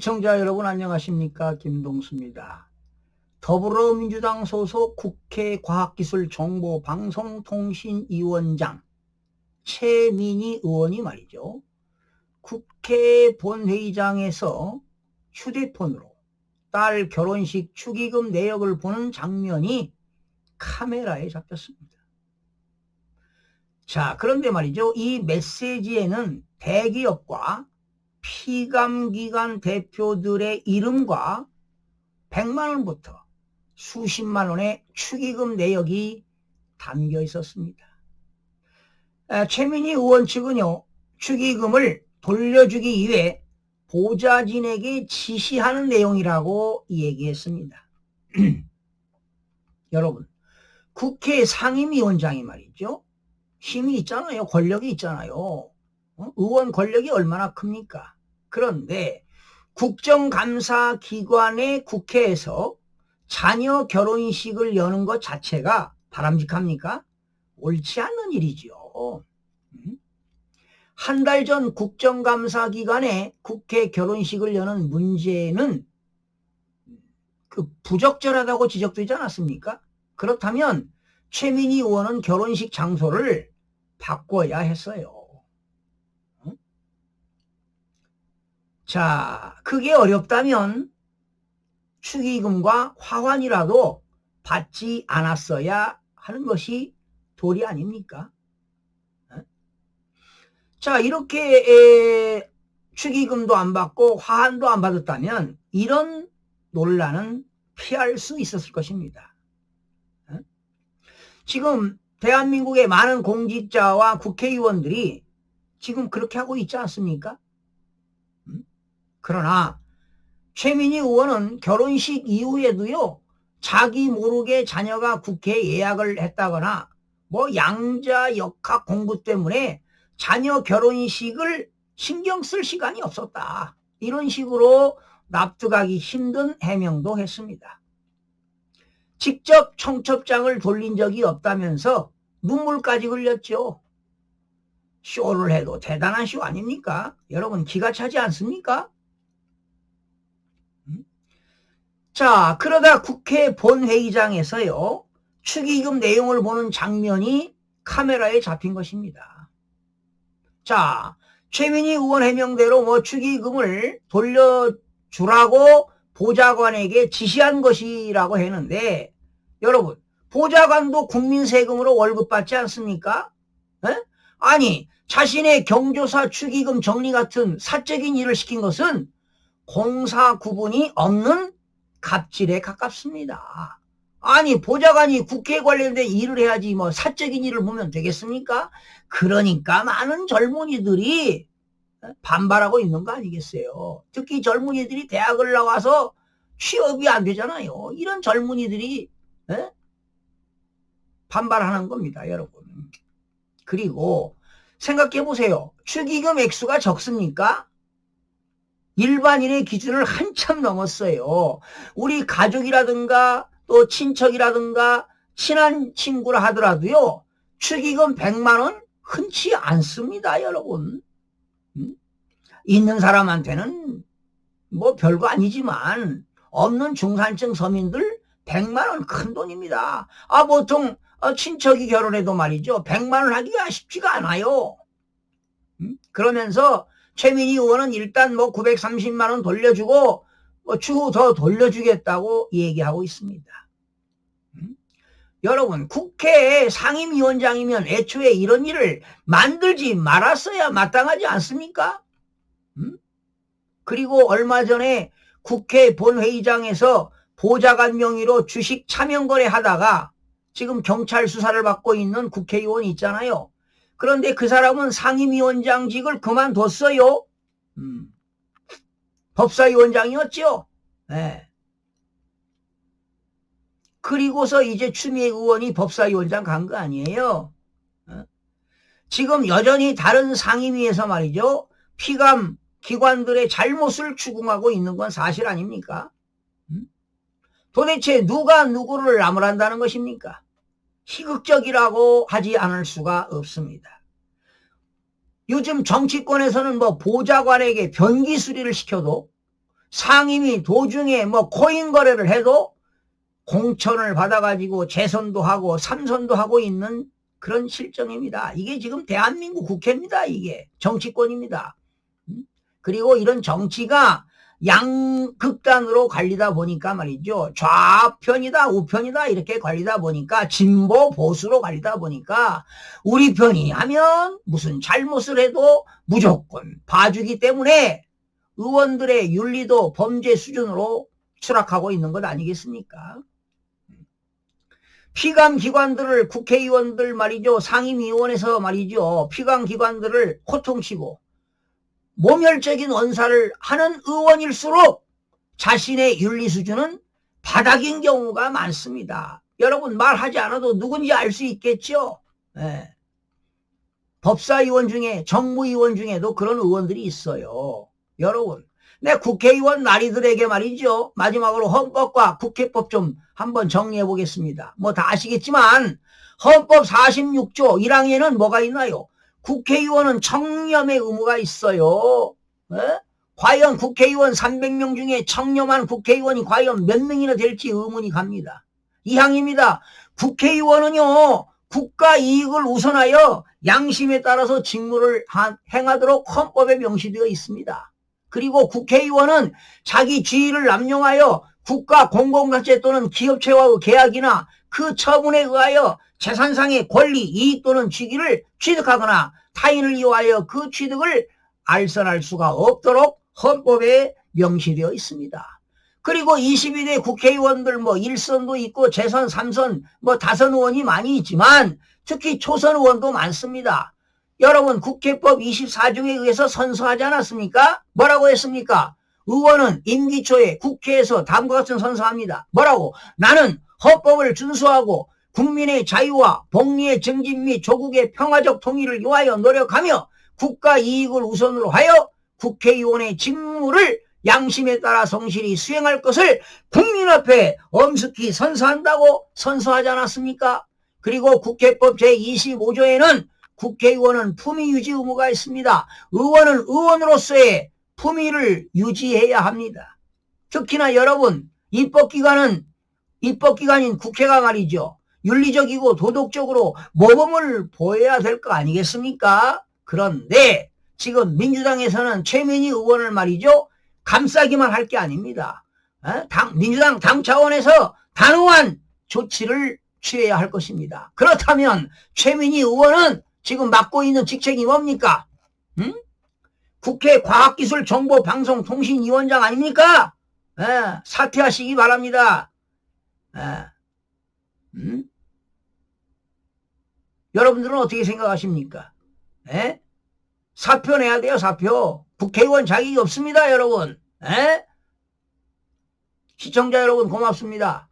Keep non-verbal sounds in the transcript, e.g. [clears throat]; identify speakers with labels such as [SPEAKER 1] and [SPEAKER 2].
[SPEAKER 1] 시청자 여러분 안녕하십니까 김동수입니다. 더불어민주당 소속 국회 과학기술정보방송통신위원장 최민희 의원이 말이죠. 국회 본회의장에서 휴대폰으로 딸 결혼식 축의금 내역을 보는 장면이 카메라에 잡혔습니다. 자, 그런데 말이죠. 이 메시지에는 대기업과 피감기관 대표들의 이름과 100만 원부터 수십만 원의 축의금 내역이 담겨 있었습니다. 에, 최민희 의원 측은요, 축의금을 돌려주기 위해 보좌진에게 지시하는 내용이라고 얘기했습니다. [clears throat] 여러분, 국회 상임위원장이 말이죠. 힘이 있잖아요. 권력이 있잖아요. 어? 의원 권력이 얼마나 큽니까? 그런데 국정감사 기관의 국회에서 자녀 결혼식을 여는 것 자체가 바람직합니까? 옳지 않는 일이죠. 한달 전 국정감사기관에 국회 결혼식을 여는 문제는 그 부적절하다고 지적되지 않았습니까? 그렇다면 최민희 의원은 결혼식 장소를 바꿔야 했어요. 자, 그게 어렵다면 축의금과 화환이라도 받지 않았어야 하는 것이 도리 아닙니까? 자, 이렇게 에, 축의금도 안 받고 화환도 안 받았다면 이런 논란은 피할 수 있었을 것입니다. 지금 대한민국의 많은 공직자와 국회의원들이 지금 그렇게 하고 있지 않습니까? 그러나 최민희 의원은 결혼식 이후에도요 자기 모르게 자녀가 국회에 예약을 했다거나 뭐 양자 역학 공부 때문에 자녀 결혼식을 신경 쓸 시간이 없었다 이런 식으로 납득하기 힘든 해명도 했습니다. 직접 청첩장을 돌린 적이 없다면서 눈물까지 흘렸죠. 쇼를 해도 대단한 쇼 아닙니까? 여러분 기가 차지 않습니까? 자, 그러다 국회 본회의장에서요, 축의금 내용을 보는 장면이 카메라에 잡힌 것입니다. 자, 최민희 의원 해명대로 뭐 축의금을 돌려주라고 보좌관에게 지시한 것이라고 했는데, 여러분, 보좌관도 국민 세금으로 월급 받지 않습니까? 에? 아니, 자신의 경조사 축의금 정리 같은 사적인 일을 시킨 것은 공사 구분이 없는 갑질에 가깝습니다. 아니 보좌관이 국회 관련된 일을 해야지 뭐 사적인 일을 보면 되겠습니까? 그러니까 많은 젊은이들이 반발하고 있는 거 아니겠어요? 특히 젊은이들이 대학을 나와서 취업이 안 되잖아요. 이런 젊은이들이 에? 반발하는 겁니다, 여러분. 그리고 생각해 보세요. 축의금 액수가 적습니까? 일반인의 기준을 한참 넘었어요. 우리 가족이라든가 또 친척이라든가 친한 친구라 하더라도요. 축의금 100만 원 흔치 않습니다, 여러분. 음? 있는 사람한테는 뭐 별거 아니지만 없는 중산층 서민들 100만 원 큰 돈입니다. 아 보통 친척이 결혼해도 말이죠. 100만 원 하기가 쉽지가 않아요. 음? 그러면서 최민희 의원은 일단 뭐 930만 원 돌려주고 뭐 추후 더 돌려주겠다고 얘기하고 있습니다. 음? 여러분 국회 상임위원장이면 애초에 이런 일을 만들지 말았어야 마땅하지 않습니까? 음? 그리고 얼마 전에 국회 본회의장에서 보좌관 명의로 주식 차명거래 하다가 지금 경찰 수사를 받고 있는 국회의원 있잖아요. 그런데 그 사람은 상임위원장직을 그만뒀어요. 음. 법사위원장이었죠. 네. 그리고서 이제 추미애 의원이 법사위원장 간 거 아니에요. 어? 지금 여전히 다른 상임위에서 말이죠. 피감 기관들의 잘못을 추궁하고 있는 건 사실 아닙니까? 음? 도대체 누가 누구를 나무란다는 것입니까? 희극적이라고 하지 않을 수가 없습니다. 요즘 정치권에서는 뭐 보좌관에게 변기 수리를 시켜도 상임위 도중에 뭐 코인 거래를 해도 공천을 받아가지고 재선도 하고 삼선도 하고 있는 그런 실정입니다. 이게 지금 대한민국 국회입니다. 이게 정치권입니다. 음? 그리고 이런 정치가 양극단으로 갈리다 보니까 말이죠. 좌편이다, 우편이다 이렇게 갈리다 보니까 진보 보수로 갈리다 보니까 우리 편이 하면 무슨 잘못을 해도 무조건 봐주기 때문에 의원들의 윤리도 범죄 수준으로 추락하고 있는 것 아니겠습니까? 피감 기관들을 국회의원들 말이죠. 상임위원회에서 말이죠. 피감 기관들을 호통치고 모멸적인 언사를 하는 의원일수록 자신의 윤리 수준은 바닥인 경우가 많습니다. 여러분 말하지 않아도 누군지 알 수 있겠죠? 예. 법사위원 중에 정무위원 중에도 그런 의원들이 있어요. 여러분 내 국회의원 나리들에게 말이죠. 마지막으로 헌법과 국회법 좀 한번 정리해 보겠습니다. 뭐 다 아시겠지만 헌법 46조 1항에는 뭐가 있나요? 국회의원은 청렴의 의무가 있어요. 에? 과연 국회의원 300명 중에 청렴한 국회의원이 과연 몇 명이나 될지 의문이 갑니다. 2항입니다. 국회의원은요. 국가 이익을 우선하여 양심에 따라서 직무를 행하도록 헌법에 명시되어 있습니다. 그리고 국회의원은 자기 지위를 남용하여 국가 공공자체 또는 기업체와의 계약이나 그 처분에 의하여 재산상의 권리, 이익 또는 취기를 취득하거나 타인을 이용하여 그 취득을 알선할 수가 없도록 헌법에 명시되어 있습니다. 그리고 22대 국회의원들 뭐 1선도 있고 재선 3선 뭐 다선 의원이 많이 있지만 특히 초선 의원도 많습니다. 여러분 국회법 24조에 의해서 선서하지 않았습니까? 뭐라고 했습니까? 의원은 임기 초에 국회에서 다음과 같은 선서합니다. 뭐라고? 나는 헌법을 준수하고 국민의 자유와 복리의 증진 및 조국의 평화적 통일을 위하여 노력하며 국가 이익을 우선으로 하여 국회의원의 직무를 양심에 따라 성실히 수행할 것을 국민 앞에 엄숙히 선서한다고 선서하지 않았습니까? 그리고 국회법 제25조에는 국회의원은 품위 유지 의무가 있습니다. 의원은 의원으로서의 품위를 유지해야 합니다. 특히나 여러분 입법기관은 입법기관인 국회가 말이죠. 윤리적이고 도덕적으로 모범을 보여야 될 거 아니겠습니까? 그런데 지금 민주당에서는 최민희 의원을 말이죠. 감싸기만 할 게 아닙니다. 어? 당, 민주당 당 차원에서 단호한 조치를 취해야 할 것입니다. 그렇다면 최민희 의원은 지금 맡고 있는 직책이 뭡니까? 응? 국회 과학기술정보방송통신위원장 아닙니까? 에, 사퇴하시기 바랍니다. 에, 음? 여러분들은 어떻게 생각하십니까? 에? 사표 내야 돼요, 사표. 국회의원 자격이 없습니다, 여러분. 에? 시청자 여러분 고맙습니다.